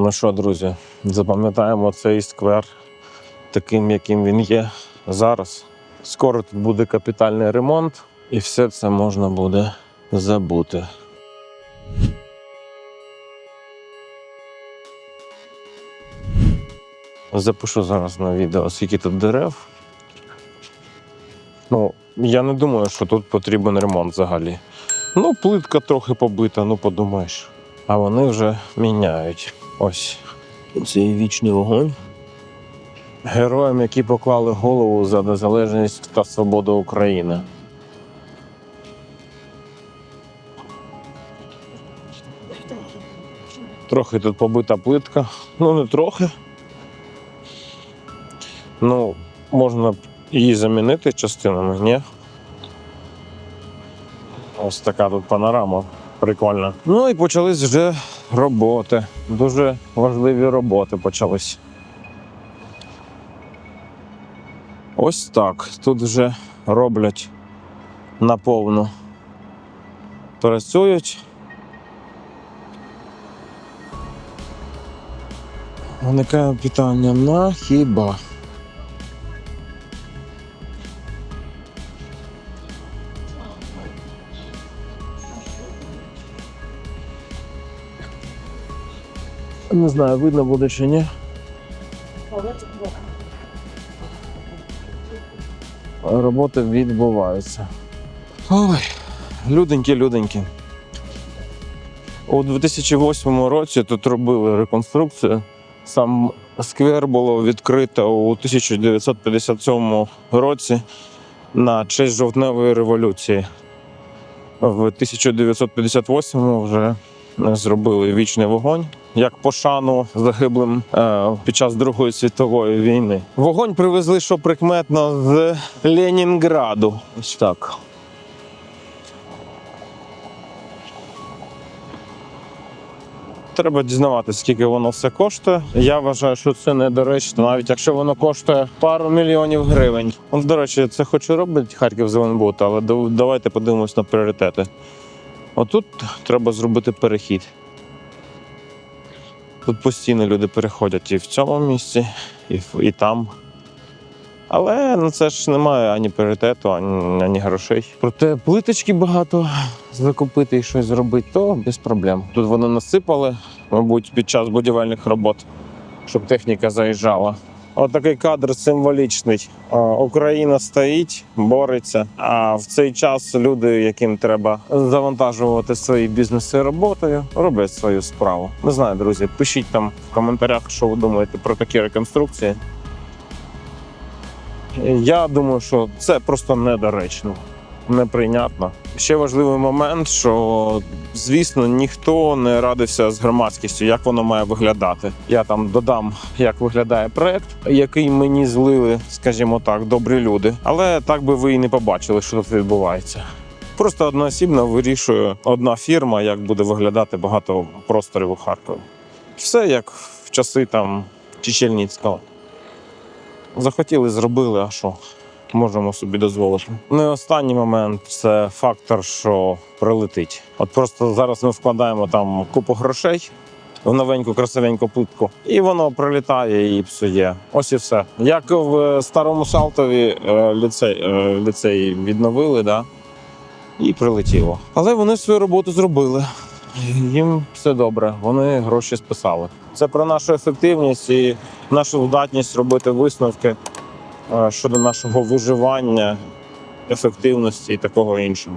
Ну що, друзі, запам'ятаємо цей сквер таким, яким він є зараз. Скоро тут буде капітальний ремонт, і все це можна буде забути. Запишу зараз на відео, скільки тут дерев. Ну, я не думаю, що тут потрібен ремонт взагалі. Ну, плитка трохи побита, ну подумаєш. А вони вже міняють. Ось цей вічний вогонь. Героям, які поклали голову за незалежність та свободу України. Трохи тут побита плитка. Ну, не трохи. Ну, можна її замінити частинами, ні? Ось така тут панорама. Прикольно. Ну і почались вже роботи. Дуже важливі роботи почались. Ось так. Тут вже роблять наповну. Працюють. Виникає питання на хіба. Не знаю, видно буде чи ні. Роботи відбуваються. Ой, люденькі, люденькі. У 2008 році тут робили реконструкцію. Сам сквер було відкрито у 1957 році на честь жовтневої революції. В 1958 вже зробили вічний вогонь як пошану загиблим е, під час Другої світової війни. Вогонь привезли, що прикметно, з Ленінграду. Ось так. Треба дізнаватися, скільки воно все коштує. Я вважаю, що це недоречно, навіть якщо воно коштує пару мільйонів гривень. От, до речі, це хочу робити Харків Зеленбуд, але давайте подивимось на пріоритети. Отут треба зробити перехід. Тут постійно люди переходять і в цьому місці, і, і там. Але на це ж немає ані пріоритету, ані, ані грошей. Проте плиточки багато закупити і щось зробити, то без проблем. Тут вони насипали, мабуть, під час будівельних робот, щоб техніка заїжджала. Отакий кадр символічний. Україна стоїть, бореться. А в цей час люди, яким треба завантажувати свої бізнеси роботою, роблять свою справу. Не знаю, друзі. Пишіть там в коментарях, що ви думаєте про такі реконструкції. Я думаю, що це просто недоречно, неприйнятно. Ще важливий момент, що звісно ніхто не радився з громадськістю, як воно має виглядати. Я там додам, як виглядає проект, який мені злили, скажімо так, добрі люди. Але так би ви і не побачили, що тут відбувається. Просто одноосібно вирішує одна фірма, як буде виглядати багато просторів у Харкові. Все як в часи там Чечельніцького. Захотіли, зробили, а що? Можемо собі дозволити. Ну і останній момент це фактор, що прилетить. От просто зараз ми вкладаємо там купу грошей в новеньку красивеньку плитку, і воно прилітає і псує. Ось і все. Як в старому Салтові е, ліцей, е, ліцей відновили, да? і прилетіло. Але вони свою роботу зробили. Їм все добре, вони гроші списали. Це про нашу ефективність і нашу здатність робити висновки е, щодо нашого виживання, ефективності і такого іншого.